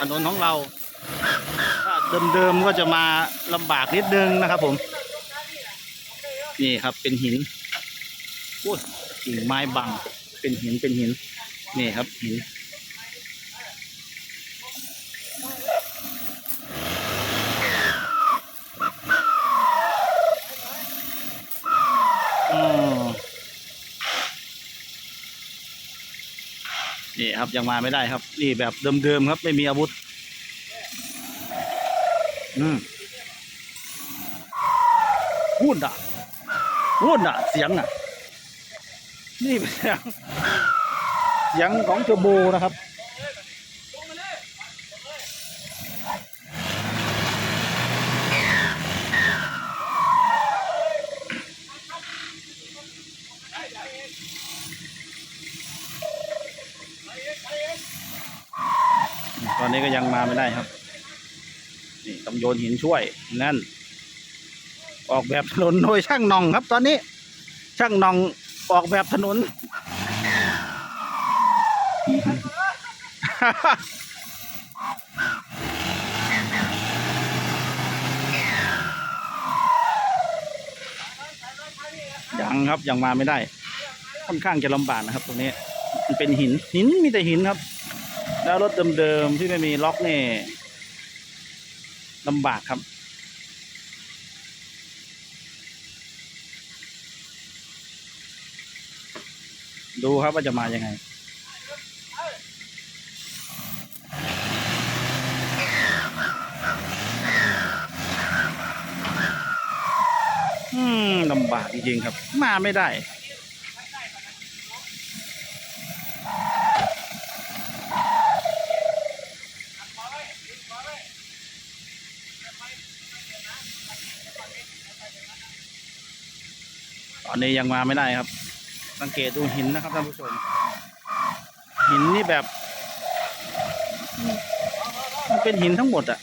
ถนนของเราถ้าเดิมๆก็จะมาลำบากนิดนึงนะครับ ผม นี่ครับเป็นหินโอ้ยกิ่งไม้บัง เป็นหินเป็นหิน นี่ครับหิน นี่ครับยังมาไม่ได้ครับ นี่แบบเดิมๆครับ ไม่มีอาวุธ อืมวุ่นอะวุ่นอะ เสียงอะ นี่เป็นเสียงเสียงของเทอร์โบนะครับ อนนี้ก็ยังมาไม่ได้ครับ นี่ต้องโยนหินช่วยนั่น ออกแบบถนนโดยช่างนองครับ ตอนนี้ ช่างนองออกแบบถนน ยังครับยังมาไม่ได้ ค่อนข้างจะลำบากนะครับ ตรงนี้ มันเป็นหินหินมีแต่หินครับ แล้วรถเดิมๆที่ไม่มีล็อกนี่ลำบากครับ ดูครับว่าจะมายังไงอืมลำบากจริงๆครับ มาไม่ได้ ตอนนี้ยังมาไม่ได้ครับ สังเกตดูหินนะครับท่านผู้ชม หินนี่แบบ มันเป็นหินทั้งหมดอะ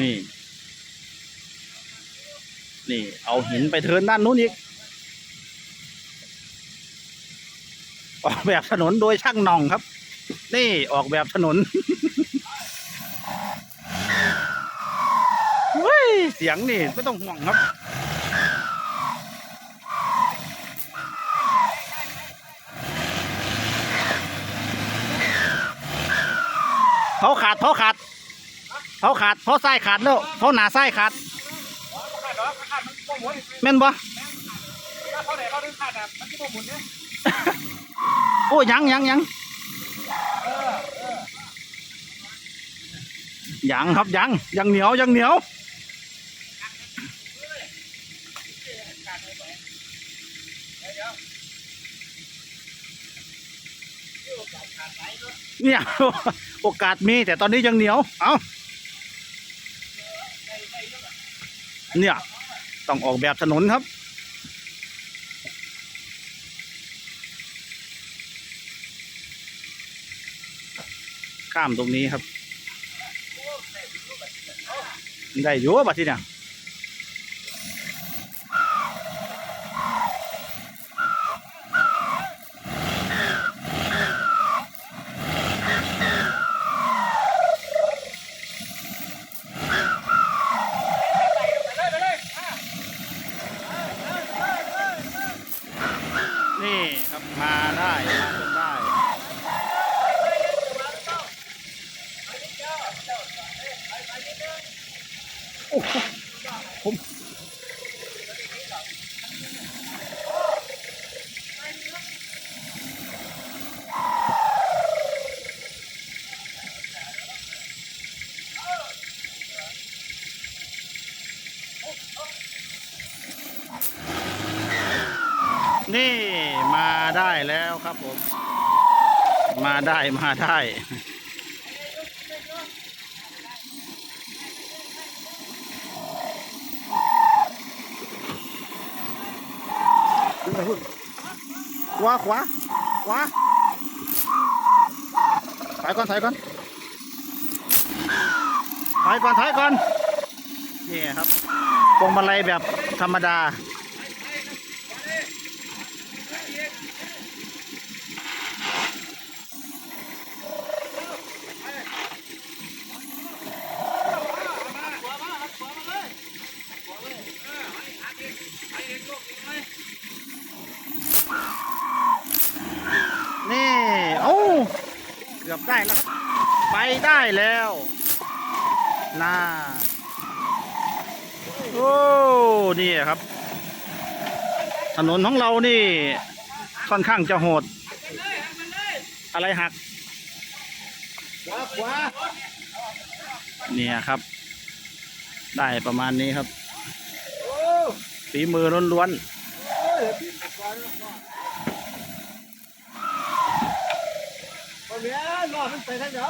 นี่ นี่เอาหินไปเทินด้านนู้นอีกออกแบบถนนโดยช่างน่องครับ นี่ออกแบบถนนเฮ้ยเสียงนี่ไม่ต้องห่วงครับเขาขาดเขาขาดเขาขาดเขาไส้ขาดแล้วเขาหนาไส้ขาด แม่นบ่โอ้ยังยังยังยังครับยังยังเหนียวยังเหนียวเนี่ยโอกาสมีแต่ตอนนี้ยังเหนียว เอาเนี่ย ต้องออกแบบถนนครับข้ามตรงนี้ครับ ได้อยู่บัดที่เนี่ยนี่ ครับมาได้มาจนได้โอ้โหผมนี่ มาได้แล้วครับผม มาได้มาได้ขึ้นไปพุ่นขวาขวาขวาถอยก่อนถอยก่อนถอยก่อนถอยก่อนนี่ครับพวงมาลัยแบบธรรมดา นี่ เอ้า เกือบได้แล้ว ไปได้แล้วน่าโอ้นี่ครับ ถนนของเรานี่ ค่อนข้างจะโหด อะไรหักเนี่ยครับ ได้ประมาณนี้ครับฝีมือล้วนยขวาแล้วก็ คนเนี้ยรอดมันไปทางไหน